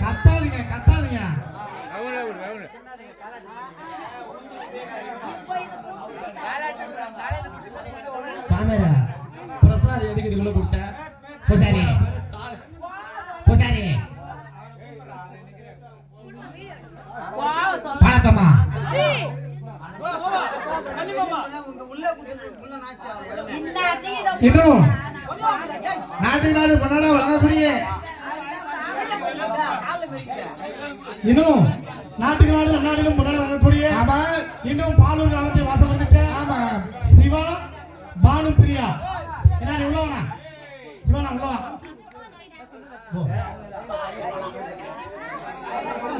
கத்தாதீங்க கத்தாதீங்க. சாமியாரா பிரசாத் எதுக்கு இதுக்குள்ள கொடுத்த பூசாரி. பூசாரி. பழக்கமா இன்னும் நாட்டு நாடு கொண்டாட வழங்கக்கூடிய இன்னும் நாட்டுக்கு நாடு கொண்டாட வழங்கக்கூடிய ஆமா இன்னும் பாலூர் கிராமத்தை வாசம் வந்துட்டு ஆமா சிவா பானு பிரியா. என்ன நீ உள்ள வாடா. சிவா நான் உள்ள வா. போ.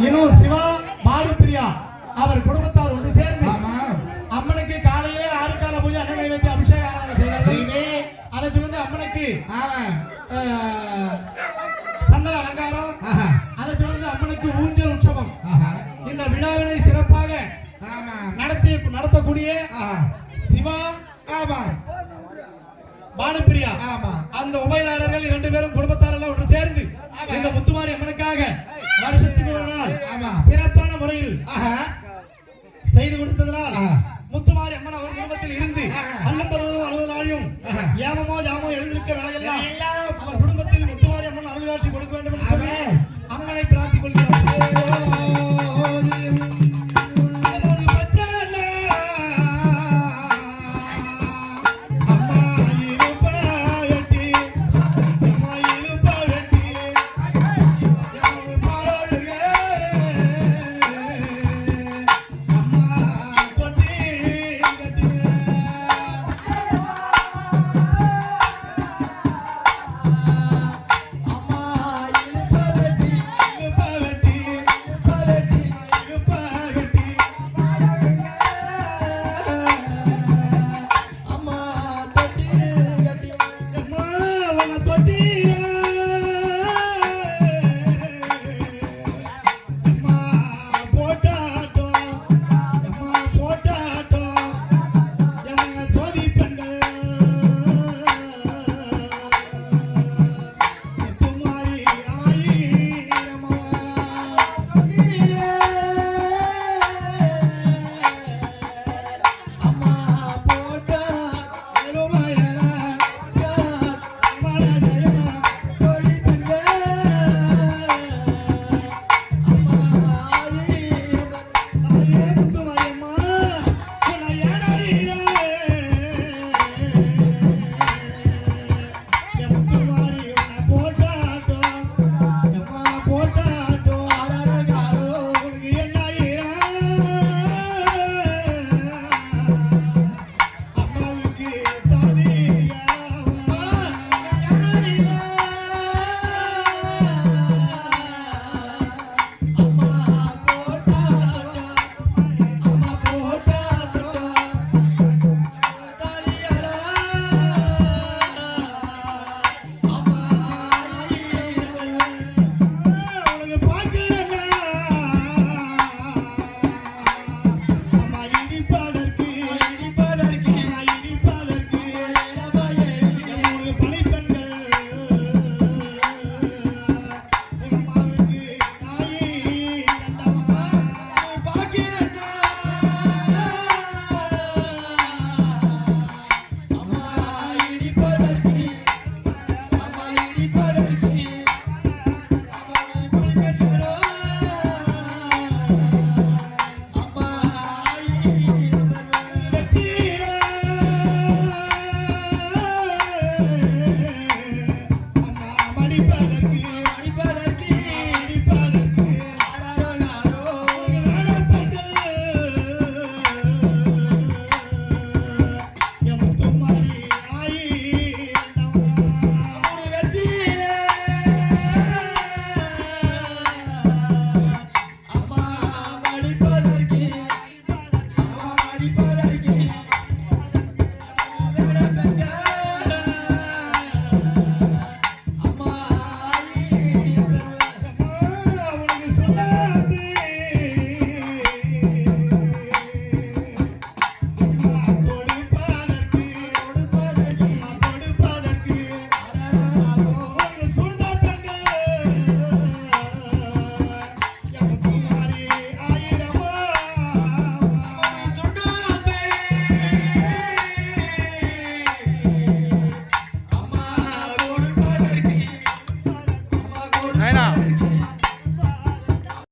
இன்னும் சிவா பானு பிரியா அவர் குடும்பத்தார் ஒன்று சேர்ந்து அம்மனுக்கு காலையிலே ஆறு கால பூஜை அண்ணனை வச்சு அபிஷேக ஆராதனை செய்தார்கள். அதை தொடர்ந்து அம்மனுக்கு பானுப்பிரியா. அந்த உபயதாரர்கள் இரண்டு பேரும் குடும்பத்தாரெல்லாம்